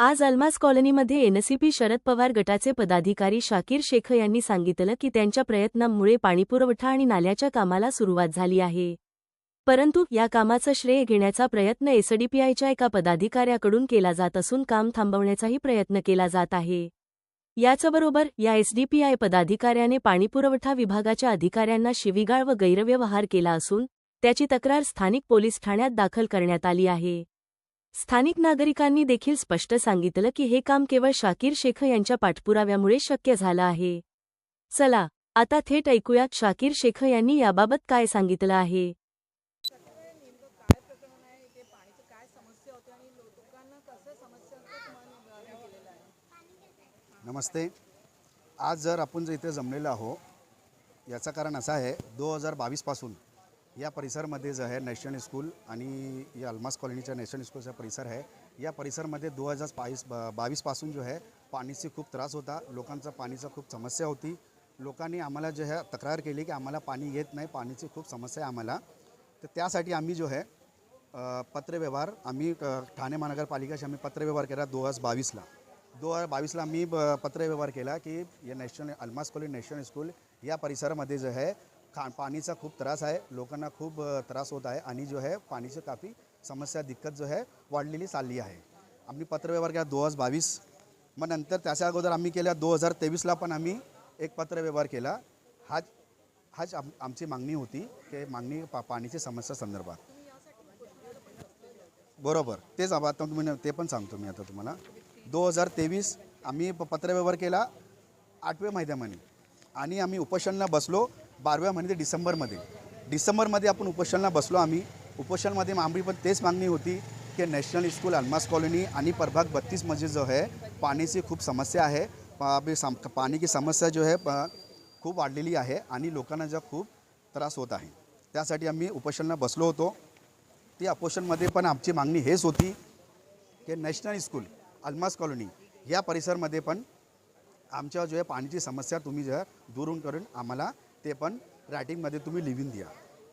आज अल्मास कॉलनीमध्ये एनसीपी शरद पवार गटाचे पदाधिकारी शाकीर शेख यांनी सांगितलं की त्यांच्या प्रयत्नांमुळे पाणीपुरवठा आणि नाल्याच्या कामाला सुरुवात झाली आहे. परंतु या कामाचं श्रेय घेण्याचा प्रयत्न एसडीपीआयच्या एका पदाधिकाऱ्याकडून केला जात असून काम थांबवण्याचाही प्रयत्न केला जात आहे. याचबरोबर या एसडीपीआय पदाधिकाऱ्याने पाणीपुरवठा विभागाच्या अधिकाऱ्यांना शिवीगाळ व गैरव्यवहार केला असून त्याची तक्रार स्थानिक पोलीस ठाण्यात दाखल करण्यात आली आहे. स्थानिक नागरिकांनी देखील स्पष्ट सांगितलं की हे काम केवळ शाकीर शेख यांच्या पाठपुराव्यामुळे शक्य झालं आहे. चला आता थेट ऐकूयात शाकीर शेख यांनी याबाबत काय सांगितलं आहे. नमस्ते. आज जर आपण जर इथे जमलेलो आहो याचं कारण असं आहे दो हजार बावीसपासून या परिसरमध्ये जो आहे नॅशनल स्कूल आणि या अल्मास कॉलनीच्या नॅशनल स्कूलचा परिसर आहे. या परिसरमध्ये दो हजार बावीस बावीसपासून जो आहे पाणीची खूप त्रास होता. लोकांचा पाणीचा खूप समस्या होती. लोकांनी आम्हाला जे आहे तक्रार केली की आम्हाला पाणी येत नाही पाणीची खूप समस्या आहे आम्हाला. तर त्यासाठी आम्ही जो आहे पत्रव्यवहार आम्ही ठाणे महानगरपालिकेशी आम्ही पत्रव्यवहार केला दो हजार बावीसला. दो हजार बावीसला आम्ही पत्रव्यवहार केला की या national Almas college national school या परिसरामध्ये जे आहे खा पाणीचा खूप त्रास आहे. लोकांना खूप त्रास होत आहे आणि जो आहे पाणीची काफी समस्या दिक्कत जो आहे वाढलेली चालली आहे. आम्ही पत्रव्यवहार केला दो हजार बावीस. मग नंतर त्याच्या अगोदर आम्ही केल्या दो हजार तेवीसला पण आम्ही एक पत्रव्यवहार केला. हाच हाच आम आमची मागणी होती की मागणी पा पाणीची समस्या संदर्भात. बरोबर. तेच आता तुम्ही ते पण सांगतो मी आता तुम्हाला. दो हजार तेवीस आम्ही प- पत्रव्यवहार केला आठव्या महिन्यामध्ये आणि आम्ही उपोषणला बसलो. बाराव्या महिन्यात डिसेंबरमध्ये. डिसेंबरमध्ये आपण उपोषणला बसलो आम्ही. उपोषणमध्ये आम्ही पण तेच मागणी होती की नॅशनल स्कूल अल्मास कॉलनी आणि प्रभाग बत्तीसमध्ये जो आहे पाण्याची खूप समस्या आहे. पा- अभी सम पाणी की समस्या जो आहे प- खूप वाढलेली आहे आणि लोकांना जो खूप त्रास होत आहे. त्यासाठी आम्ही उपोषणला बसलो होतो. ती अपोषणमध्ये पण आमची मागणी हेच होती की नॅशनल स्कूल अल्मास कॉलनी या परिसरमध्ये पण आमच्या जो आहे पाण्याची समस्या तुम्ही जो आहे दुरून करून आम्हाला ते पण रायटिंगमध्ये तुम्ही लिहून द्या.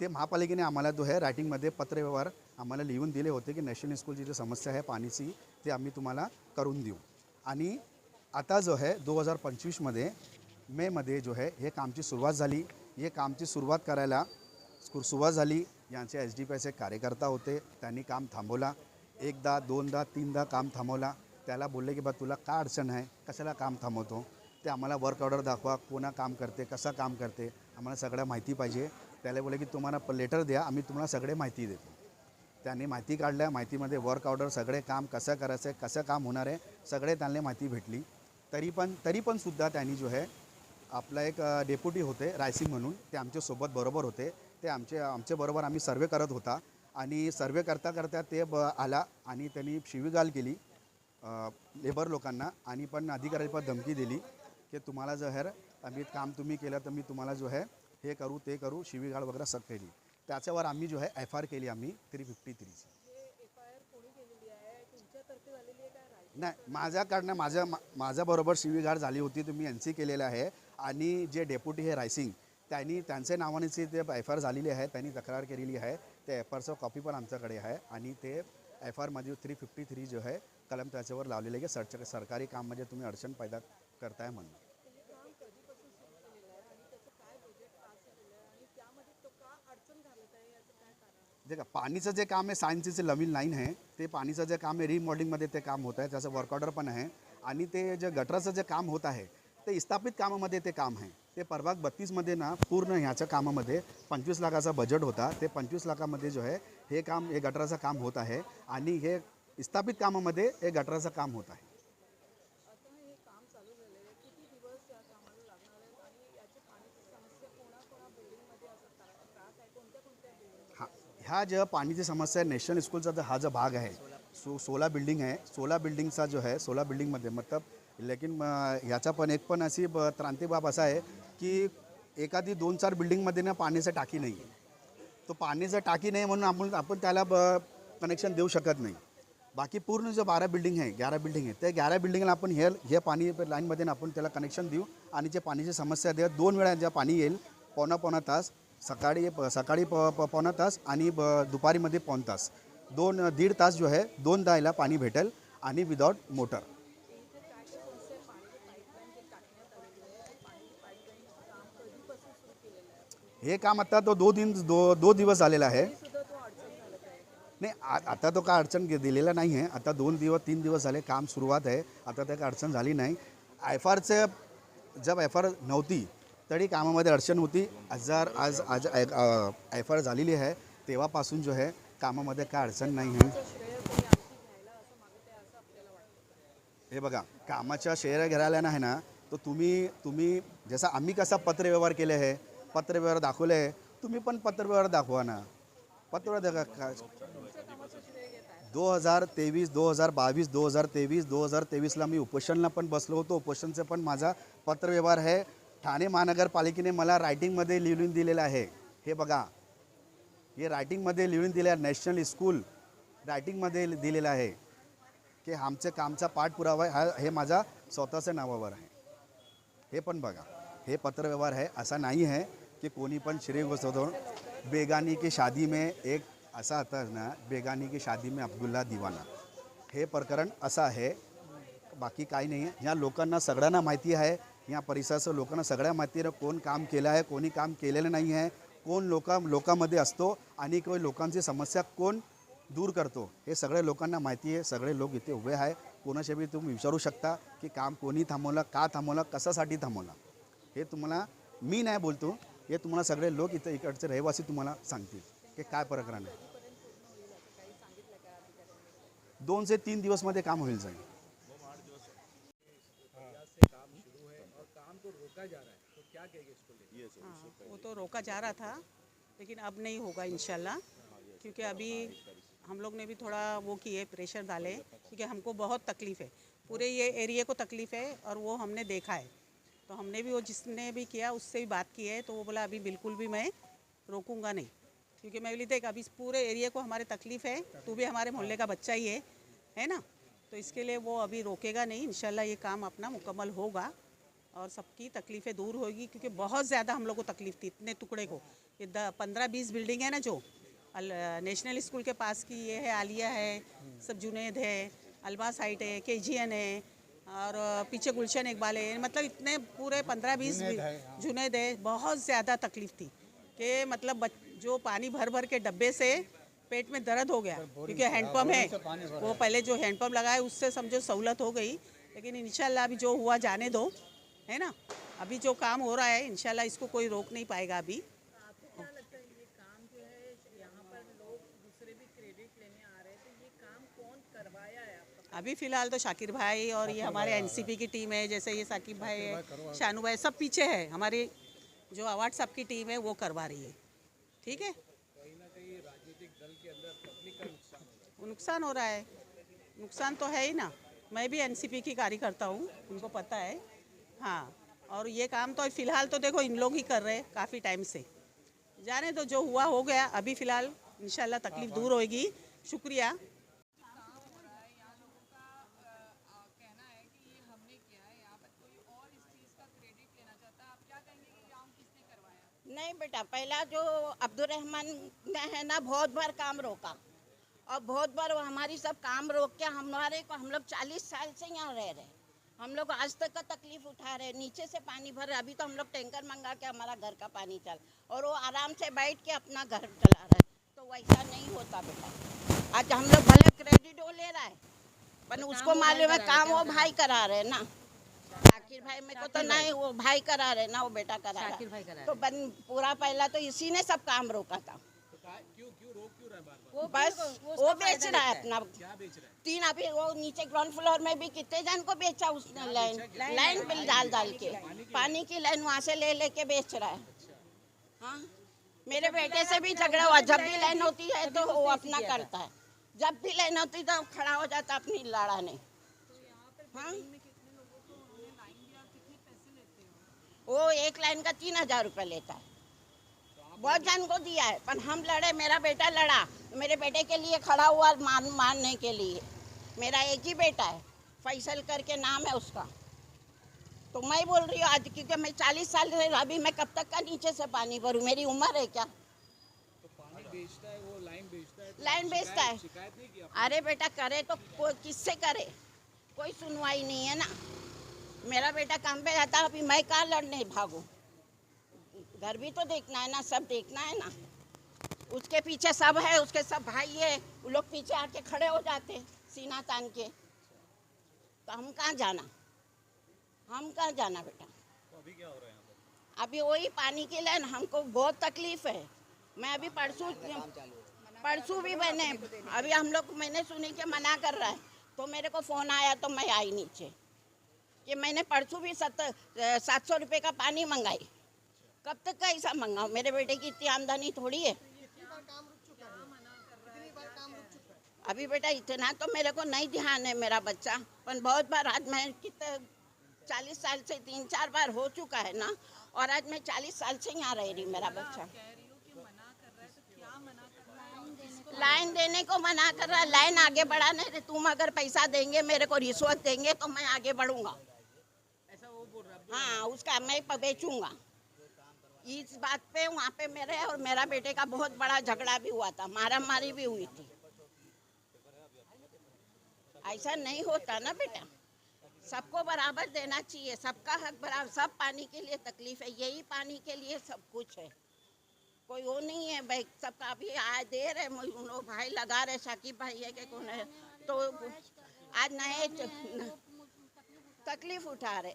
ते महापालिकेने आम्हाला जो आहे रायटिंगमध्ये पत्रव्यवहार आम्हाला लिहून दिले होते की नॅशनल स्कूलची जी समस्या आहे पाणीची ते आम्ही तुम्हाला करून देऊ. आणि आता जो आहे दो हजार पंचवीसमध्ये मेमध्ये जो आहे हे कामची सुरुवात झाली. हे कामची सुरुवात करायला सुरुवात झाली. यांचे एच डी पी आयचे कार्यकर्ता होते. त्यांनी काम थांबवला. एकदा दोनदा तीनदा काम थांबवला. त्याला बोलले की बा तुला काय अडचण आहे? कशाला काम थांबवतो? ते आम्हाला वर्क ऑर्डर दाखवा कोणा काम करते कसं काम करते आम्हाला सगळ्या माहिती पाहिजे. त्याला बोलले की तुम्हाला लेटर द्या आम्ही तुम्हाला सगळे माहिती देतो. त्यांनी माहिती काढल्या माहितीमध्ये वर्क ऑर्डर सगळे काम कसं करायचं आहे कसं काम होणार आहे सगळे त्यांना माहिती भेटली. तरी पण तरी पण सुद्धा त्यांनी जो आहे आपला एक डेप्युटी होते रायसिंग म्हणून ते आमच्यासोबत बरोबर होते. ते आमचे आमच्याबरोबर आम्ही सर्वे करत होता आणि सर्वे करता करता ते ब आला आणि त्यांनी शिवीगाल केली लेबर लोकांना आणि पण अधिकाऱ्याला पण धमकी दिली. की तुम्हाला जो आहे आम्ही काम तुम्ही केलं तर मी तुम्हाला जो आहे हे करू ते करू शिवीगाळ वगैरे सग केली. त्याच्यावर आम्ही जो आहे एफ आर केली आम्ही थ्री फिफ्टी थ्रीची नाही माझ्याकडनं माझ्या माझ्याबरोबर शिवीगाळ झाली होती तुम्ही एन सी केलेलं आहे. आणि जे डेप्युटी हे रायसिंग त्यांनी त्यांच्या नावानेची ते एफ आर झालेली आहे त्यांनी तक्रार केलेली आहे. ते एफ आरचं कॉपी पण आमच्याकडे आहे. आणि ते एफ आरमध्ये थ्री फिफ्टी थ्री जो आहे कलम त्याच्यावर लावलेले आहे. की सरच सरकारी काम म्हणजे तुम्ही अडचण पैदा करताय म्हणून जे का पाणीचं जे काम आहे सायन्सीचे नवीन लाईन आहे ते पाणीचं जे काम आहे रिमॉडेलिंगमध्ये ते काम होत आहे त्याचं वर्क ऑर्डर पण आहे. आणि ते जे गटराचं जे काम होत आहे ते स्थापित कामामध्ये ते काम आहे. ते परभाग बत्तीसमध्ये ना पूर्ण ह्याच्या कामामध्ये पंचवीस लाखाचा बजेट होता. ते पंचवीस लाखामध्ये जो आहे हे काम हे गटराचं काम होत आहे. आणि हे स्थापित कामामध्ये हे गटराचं काम होत आहे आता हे काम चालू झालेलं आहे किती दिवस या कामाला लागणार आहेत आणि याची पाण्याची समस्या कोणाकोणा बिल्डिंगमध्ये असं त्रा- त्रास आहे कोणत्या कोणत्या बिल्डिंग हा ह्या ज्या पाण्याची समस्या आहे नॅशनल स्कूलचा तर हा जो भाग आहे सो सोला बिल्डिंग आहे सोला बिल्डिंगचा जो आहे सोला बिल्डिंगमध्ये मतलब लेकिन ह्याचा पण एक पण अशी ब- त्रांतिक बाब असा आहे की एखादी दोन चार बिल्डिंगमध्ये ना पाण्याचं टाकी नाही. आहे तो पाण्याचं टाकी नाही म्हणून आपण आपण त्याला ब कनेक्शन देऊ शकत नाही. बाकी पूर्ण जो बारा बिल्डिंग आहे ग्यारा बिल्डिंग आहे त्या ग्यारा बिल्डिंगला आपण हे हे पाणी लाईनमध्ये ना आपण त्याला कनेक्शन देऊ आणि जे पाण्याची समस्या द्या दोन वेळा ज्या पाणी येईल पावणा पावणा तास सकाळी प- सकाळी प प- पावणा तास आणि ब दुपारीमध्ये पाऊण तास. दोन दीड तास जो आहे दोन दायला पाणी भेटेल आणि विदाउट मोटर हे काम आता तो दो दिन दो दो दिवस झालेला आहे. नाही आ- आता तो काय अडचण दिलेला नाही आहे. आता दोन दिवस तीन दिवस झाले काम सुरुवात आहे. आता त्या काय अडचण झाली नाही. एफ आरचं जब एफ आर नव्हती तरी कामामध्ये अडचण होती. हजार आज आज एफ आर झालेली आहे. तेव्हापासून जो आहे कामामध्ये काय अडचण नाही आहे. हे बघा कामाच्या शेअर घ्यायला नाही ना तर तुम्ही तुम्ही जसा आम्ही कसा पत्रव्यवहार केले आहे पत्रव्यवहार दाखवले आहे तुम्ही पण पत्रव्यवहार दाखवा ना. पत्रव्यवहार का दो हजार तेवीस दो हजार बावीस दो हजार तेवीस दो हजार तेवीसला मी उपोषणला पण बसलो होतो. उपोषणचं पण माझा पत्रव्यवहार आहे. ठाणे महानगरपालिकेने मला रायटिंगमध्ये लिहून दिलेलं आहे. हे बघा. हे रायटिंगमध्ये लिहून दिलं आहे नॅशनल स्कूल रायटिंगमध्ये दिलेलं आहे. की आमचं कामचा पाठपुरावा आहे, हा हे माझा स्वतःच्या नावावर आहे. हे पण बघा. हे पत्रव्यवहार आहे. असा नाही आहे की कोणी पण श्री घुसवतो बेगानी की शादी में एक असा आता ना बेगानी की शादी में अब्दुल्ला दिवाना. हे प्रकरण असं आहे. बाकी काही नाही आहे. ह्या लोकांना सगळ्यांना माहिती आहे. या परिसराचं लोकांना सगळ्या माहिती कोण काम केलं आहे कोणी काम केलेलं नाही आहे कोण लोका लोकांमध्ये असतो आणि कोण लोकांची समस्या कोण दूर करतो हे सगळ्या लोकांना माहिती आहे सगळे लोक इथे उभे आहे. कोणाशी बी तुम्ही विचारू शकता की काम कोणी थांबवलं का थांबवलं कशासाठी थांबवलं? हे तुम्हाला मी नाही बोलतो हे तुम्हाला सगळे लोक इथं इकडचे रहिवासी तुम्हाला सांगतील की काय प्रकरण आहे. दोन ते तीन दिवसमध्ये काम होईल जाईल हाँ, वो तो रोका जा रहा था लेकिन अब नहीं होगा इनशाला क्योंकि अभी हम लोग ने भी थोड़ा वो किए प्रेशर डाले क्योंकि हमको बहुत तकलीफ़ है। पूरे ये एरिया को तकलीफ़ है और वो हमने देखा है। तो हमने भी वो जिसने भी किया उससे भी बात की है तो वो बोला अभी बिल्कुल भी मैं रोकूँगा नहीं। क्योंकि मैं बोली देख अभी इस पूरे एरिया को हमारे तकलीफ़ है तू भी हमारे मोहल्ले का बच्चा ही है है ना? तो इसके लिए वो अभी रोकेगा नहीं इंशाल्लाह ये काम अपना मुकम्मल होगा। और सबकी तकलीफ़ें दूर होगी क्योंकि बहुत ज़्यादा हम लोग को तकलीफ़ थी इतने टुकड़े को। ये पंद्रह बीस बिल्डिंग है ना जो नेशनल स्कूल के पास की ये है आलिया है सब जुनेद है अलबा साइट है के है और पीछे गुलशन इकबाल है मतलब इतने पूरे पंद्रह बीस जुनेद है बहुत ज़्यादा तकलीफ़ थी कि मतलब जो पानी भर भर के डब्बे से पेट में दर्द हो गया क्योंकि हैंडपम्प है वो पहले जो हैंडपम्प लगाए उससे समझो सहूलत हो गई लेकिन इंशाल्लाह अभी जो हुआ जाने दो है ना? अभी जो काम हो रहा है इनशाला इसको कोई रोक नहीं पाएगा अभी। आपको क्या लगता है ये काम है यहाँ पर लोग दूसरे भी क्रेडिट लेने आ रहे हैं तो ये काम कौन करवाया है आपका? अभी फ़िलहाल तो शाकिर भाई और ये हमारे एनसीपी की टीम है जैसे ये साकिब भाई है शानू भाई सब पीछे है। हमारी जो अवार्ड साहब की टीम है वो करवा रही है। ठीक है। नुकसान हो रहा है। नुकसान तो है ही ना। मैं भी एनसीपी की कार्यकर्ता हूँ उनको पता है। हाँ और ये काम तो फ़िलहाल तो देखो इन लोग ही कर रहे हैं काफ़ी टाइम से। जाने तो जो हुआ हो गया, अभी फ़िलहाल इंशाल्लाह तकलीफ़ दूर होगी। शुक्रिया। नहीं बेटा, पहला जो अब्दुलरहमान ने है ना, बहुत बार काम रोका। और बहुत बार वो हमारी सब काम रोक के हमारे को, हम लोग चालीस साल से यहाँ रह रहे हैं। हम लोग आज तक का तकलीफ़ उठा रहे हैं। नीचे से पानी भर रहे अभी तो हम लोग टैंकर मंगा के हमारा घर का पानी चल और वो आराम से बैठ के अपना घर चला रहा है। तो वैसा नहीं होता बेटा। आज हम लोग भले क्रेडिट वो ले रहा है पर उसको मालूम है काम वो भाई करा रहे हैं ना। शाकिर भाई मेरे को तो नहीं वो भाई करा रहे ना वो बेटा करा रहा तो पूरा पहला तो इसी ने सब काम रोका था। बस वो बेच रहा है? अपना तीन अभी वो नीचे ग्राउंड फ्लोर में भी कितने जन को बेचा उसने लाइन लाइन बिल डाल डाल के। पानी की लाइन वहाँ से ले लेके बेच रहा है। हाँ? मेरे बेटे से भी झगड़ा हुआ जब भी लाइन होती है तो वो अपना करता है। जब भी लाइन होती तो खड़ा हो जाता अपनी लड़ाने। हाँ? वो एक लाइन का तीन हज़ार रुपये लेता है। बहुत जन को दिया है, पर हम लड़े, मेरा बेटा लड़ा। मेरे बेटे के लिए खड़ा हुआ मान, मानने के लिए। मेरा एक ही बेटा है, फैसल करके नाम है उसका। तो मैं बोल रही हूँ, आज क्योंकि मैं चालीस साल से, अभी मैं कब तक का नीचे से पानी भरूँ? मेरी उम्र है क्या? लाइन बेचता है अरे बेटा, करे तो किससे करे? कोई सुनवाई नहीं है ना। मेरा बेटा काम पे जाता अभी मैं कहाँ लड़ने भागू? घर भी तो देखना है ना सब देखना है ना। उसके पीछे सब है उसके सब भाई है वो लोग पीछे आके खड़े हो जाते सीना तान के। तो हम कहाँ जाना? हम कहाँ जाना बेटा? अभी वही पानी के लिए ना हमको बहुत तकलीफ़ है। मैं अभी परसों परसों भी मैंने अभी हम लोग मैंने सुनी के मना कर रहा है तो मेरे को फ़ोन आया तो मैं आई नीचे। कि मैंने परसों भी सत्तर सात सौ रुपये का पानी मंगाई। कब तक का ऐसा मंगाऊँ मेरे बेटे की इतनी आमदनी थोड़ी है। अभी बेटा इतना तो मेरे को नहीं ध्यान है मेरा बच्चा। पर बहुत बार आज मैं कितने चालीस साल से तीन चार बार हो चुका है ना और आज मैं चालीस साल से यहाँ रह रही मेरा बच्चा। लाइन देने को मना कर रहा है। लाइन आगे बढ़ाने दे तुम अगर पैसा देंगे मेरे को रिश्वत देंगे तो मैं आगे बढ़ूँगा। हाँ उसका मैं बेचूँगा। इस बात पे वहाँ पे मेरे और मेरा बेटे का बहुत बड़ा झगड़ा भी हुआ था मारा मारी भी हुई थी। ऐसा नहीं होता ना बेटा। सबको बराबर देना चाहिए, सबका हक बराबर, सब पानी के लिए तकलीफ़ है, यही पानी के लिए सब कुछ है। कोई वो नहीं है, भाई, सबका अभी आए दे रहे लोग, भाई लगा रहे शाकिब भाई है कि कौन है? तो आज नए तकलीफ़ उठा रहे